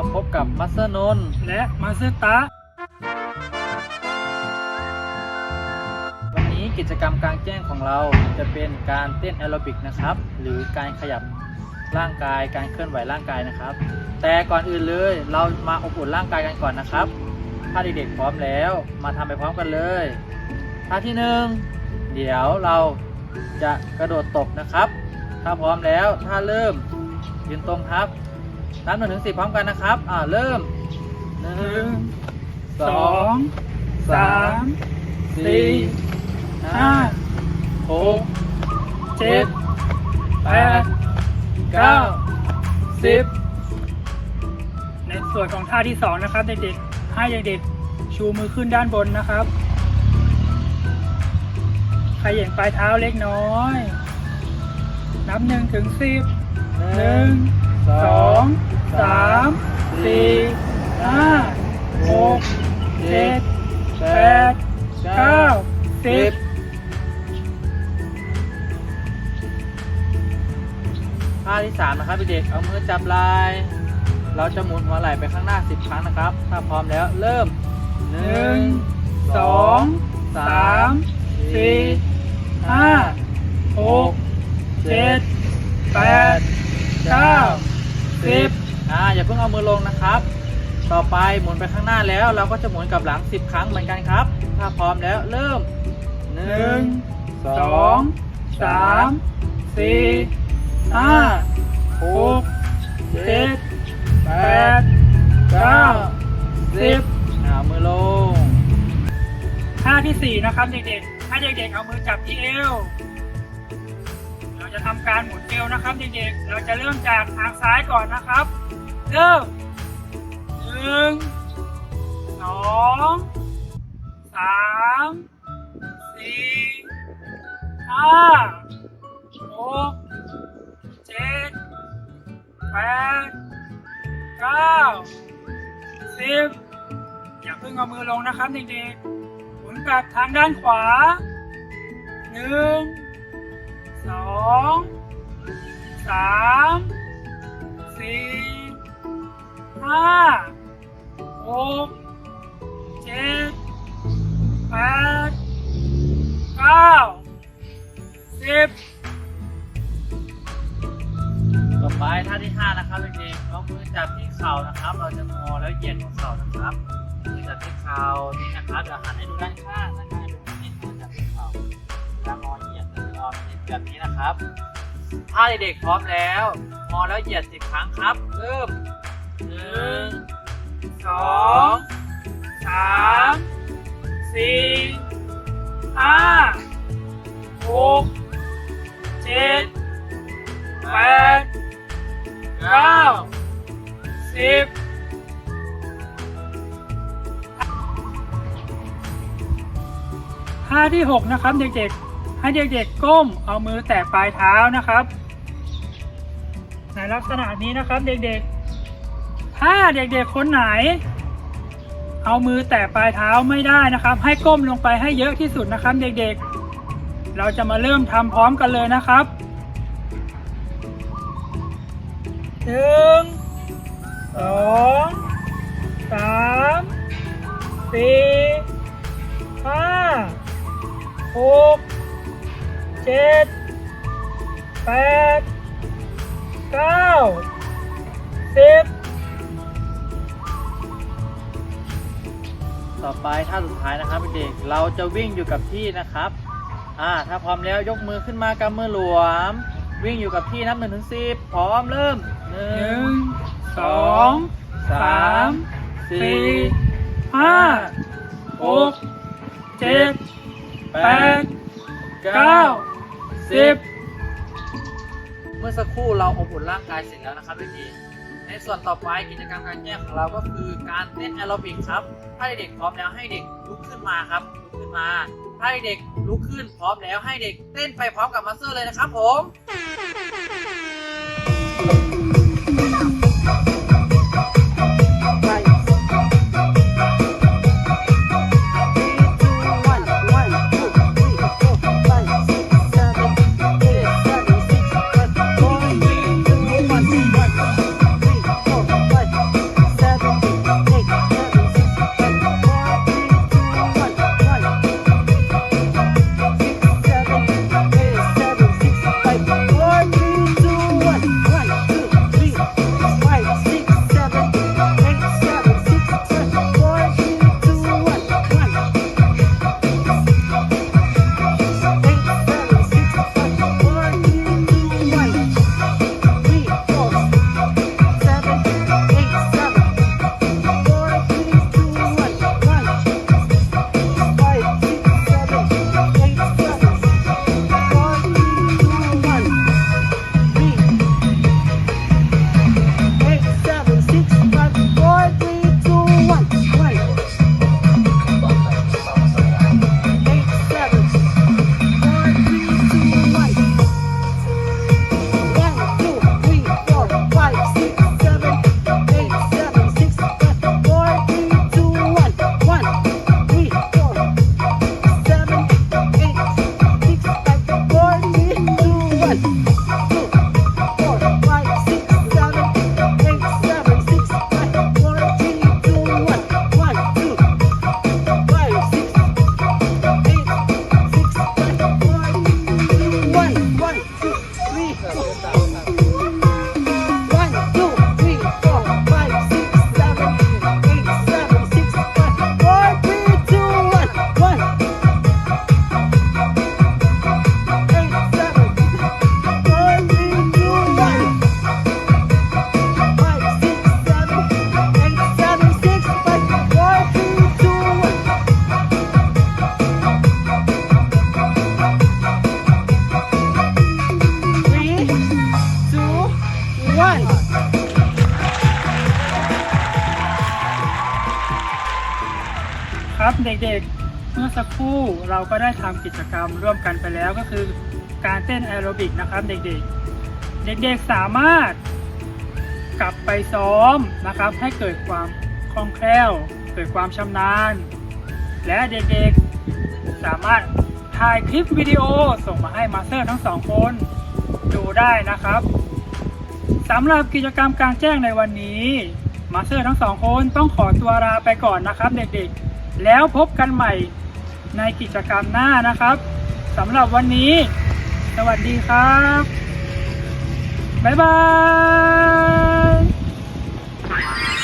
าพบกับมัสนนและมาซึตะ วันนี้กิจกรรมกลางแจ้งของเราจะเป็นการเต้นแอโรบิกนะครับ หรือการขยับร่างกายการเคลื่อนไหวร่างกายนะครับ แต่ก่อนอื่นเลยเรามาอบอุ่นร่างกายกันก่อนนะครับ ถ้าเด็กๆพร้อมแล้วมาทำไปพร้อมกันเลยท่าที่หนึ่งเดี๋ยวเราจะกระโดดตบนะครับ ถ้าพร้อมแล้วถ้าเริ่มยืนตรงครับ นับหนึ่งถึงสิบพร้อมกันนะครับ อ่าเริ่มหนึ่งสองสามสี่ห้าหกเจ็ดแปดเก้าสิบในส่วนของท่าที่สองนะครับเด็กๆให้เด็กๆชูมือขึ้นด้านบนนะครับขย่บปลายเท้าเล็กน้อย นับหนึ่งถึงสิบหนึ่ง สองสามสี่ห้าหกเจ็ดแปดเก้าสิบท่าที่สามนะครับพี่เด็กเอามือจับลาย เราจะหมุนหัวไหล่ไปข้างหน้าสิบครั้งนะครับ ถ้าพร้อมแล้วเริ่มหนึ่งสองสามสี่ห้าหกเจ็ดแปดเก้า สิบอ่าอย่าเพิ่งเอามือลงนะครับ ต่อไปหมุนไปข้างหน้าแล้ว เราก็จะหมุนกลับหลังสิบครั้งเหมือนกันครับ ถ้าพร้อมแล้วเริ่มหนึ่งสองสามสี่ห้าหกเจ็ดแปดเก้าสิบเอามือลงท่าที่สี่นะครับเด็กๆ ถ้าเด็กๆ เอามือจับที่เอว จะทำการหมุนเอวนะครับเด็กๆ เราจะเริ่มจากทางซ้ายก่อนนะครับ เริ่มหนึ่งสองสามสี่ห้าหกเจ็ดแปดเก้าสิบอย่าเพิ่งเอามือลงนะครับเด็กๆหมุนกลับทางด้านขวาหนึ่ง องสามสี่ห้าหกเจ็ดแปดเก้าสิบต่อไปท่าที่ห้านะครับเด็กๆเองมือจับที่เข่านะครับ เราจะงอแล้วเหยียดของเข่านะครับมือจับที่เข่านี่นะครับเดี๋ยวหันให้ดูด้านข้างด้านข้าง แบบนี้นะครับ ถ้าเด็กพร้อมแล้วพอแล้วเหยียดสิบครั้งครับ เริ่มหนึ่งสองสามสี่ห้าหกเจ็ดแปดเก้าสิบท่าที่ 6 นะครับเด็กๆ ให้เด็กๆก้มเอามือแตะปลายเท้านะครับ ในลักษณะนี้นะครับเด็กๆ ถ้าเด็กๆคนไหน เอามือแตะปลายเท้าไม่ได้นะครับ ให้ก้มลงไปให้เยอะที่สุดนะครับ เด็กๆ เราจะมาเริ่มทำพร้อมกันเลยนะครับหนึ่งสองสามสี่ห้าหก เจ็ดแปดเก้าสิบต่อไปท่าสุดท้ายนะครับเด็กเราจะวิ่งอยู่กับที่นะครับอ่าถ้าพร้อมแล้วยกมือขึ้นมากำมือหลวม วิ่งอยู่กับที่นับหนึ่งถึงสิบพร้อมเริ่มหนึ่งสองสามสี่ห้าหกเจ็ดแปดเก้า สิเมื่อสักครู่เราอบอุ่นร่างกายเสร็จแล้วนะครับเมื่อกี้ในส่วนต่อไปกิจกรรมการแก้ของเราก็คือการเต้นแอโรบิกครับ ถ้าเด็กพร้อมแล้วให้เด็กลุกขึ้นมาครับลุกขึ้นมา ถ้าเด็กลุกขึ้นพร้อมแล้วให้เด็กเต้นไปพร้อมกับมาสเตอร์เลยนะครับผม ครับเด็กๆ เมื่อสักครู่เราก็ได้ทำกิจกรรมร่วมกันไปแล้วก็คือการเต้นแอโรบิกนะครับเด็กๆ เด็กๆสามารถกลับไปซ้อมนะครับ ให้เกิดความคล่องแคล่ว เกิดความชำนาญ และเด็กๆสามารถถ่ายคลิปวิดีโอส่งมาให้มาสเตอร์ทั้งสองคนดูได้นะครับสำหรับกิจกรรมกลางแจ้งในวันนี้ มาสเตอร์ทั้งสองคนต้องขอตัวลาไปก่อนนะครับเด็กๆ แล้วพบกันใหม่ในกิจกรรมหน้านะครับสำหรับวันนี้ สวัสดีครับ บ๊ายบาย